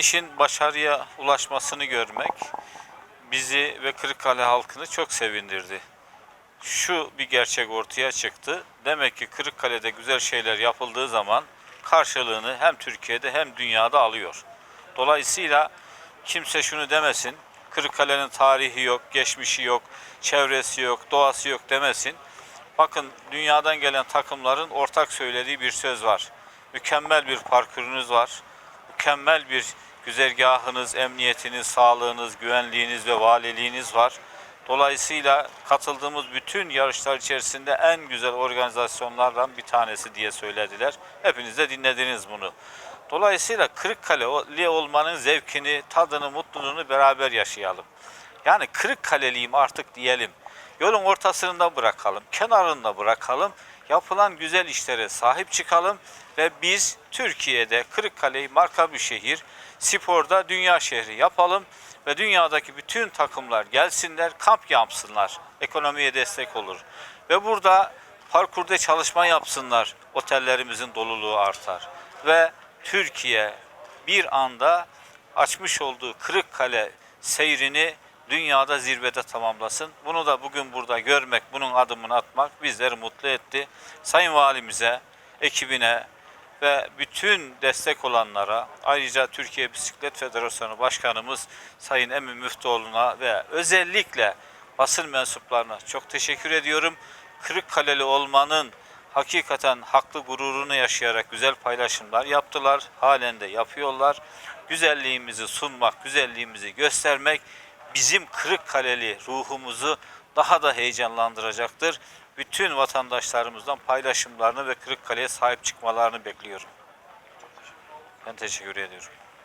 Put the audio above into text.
İşin başarıya ulaşmasını görmek bizi ve Kırıkkale halkını çok sevindirdi. Şu bir gerçek ortaya çıktı. Demek ki Kırıkkale'de güzel şeyler yapıldığı zaman karşılığını hem Türkiye'de hem dünyada alıyor. Dolayısıyla kimse şunu demesin. Kırıkkale'nin tarihi yok, geçmişi yok, çevresi yok, doğası yok demesin. Bakın dünyadan gelen takımların ortak söylediği bir söz var. Mükemmel bir parkurunuz var. Mükemmel bir güzergahınız, emniyetiniz, sağlığınız, güvenliğiniz ve valiliğiniz var. Dolayısıyla katıldığımız bütün yarışlar içerisinde en güzel organizasyonlardan bir tanesi diye söylediler. Hepiniz de dinlediniz bunu. Dolayısıyla Kırıkkale'li olmanın zevkini, tadını, mutluluğunu beraber yaşayalım. Yani Kırıkkaleliyim artık diyelim. Yolun ortasında bırakalım, kenarında bırakalım. Yapılan güzel işlere sahip çıkalım ve biz Türkiye'de Kırıkkale'yi marka bir şehir, sporda dünya şehri yapalım ve dünyadaki bütün takımlar gelsinler, kamp yapsınlar. Ekonomiye destek olur. Ve burada parkurda çalışma yapsınlar. Otellerimizin doluluğu artar. Ve Türkiye bir anda açmış olduğu Kırıkkale seyrini dünyada zirvede tamamlasın. Bunu da bugün burada görmek, bunun adımını atmak bizleri mutlu etti. Sayın Valimize, ekibine ve bütün destek olanlara, ayrıca Türkiye Bisiklet Federasyonu Başkanımız Sayın Emin Müftüoğlu'na ve özellikle basın mensuplarına çok teşekkür ediyorum. Kırıkkaleli olmanın hakikaten haklı gururunu yaşayarak güzel paylaşımlar yaptılar. Halen de yapıyorlar. Güzelliğimizi sunmak, güzelliğimizi göstermek bizim Kırıkkaleli ruhumuzu daha da heyecanlandıracaktır. Bütün vatandaşlarımızdan paylaşımlarını ve Kırıkkale'ye sahip çıkmalarını bekliyorum. Ben teşekkür ediyorum.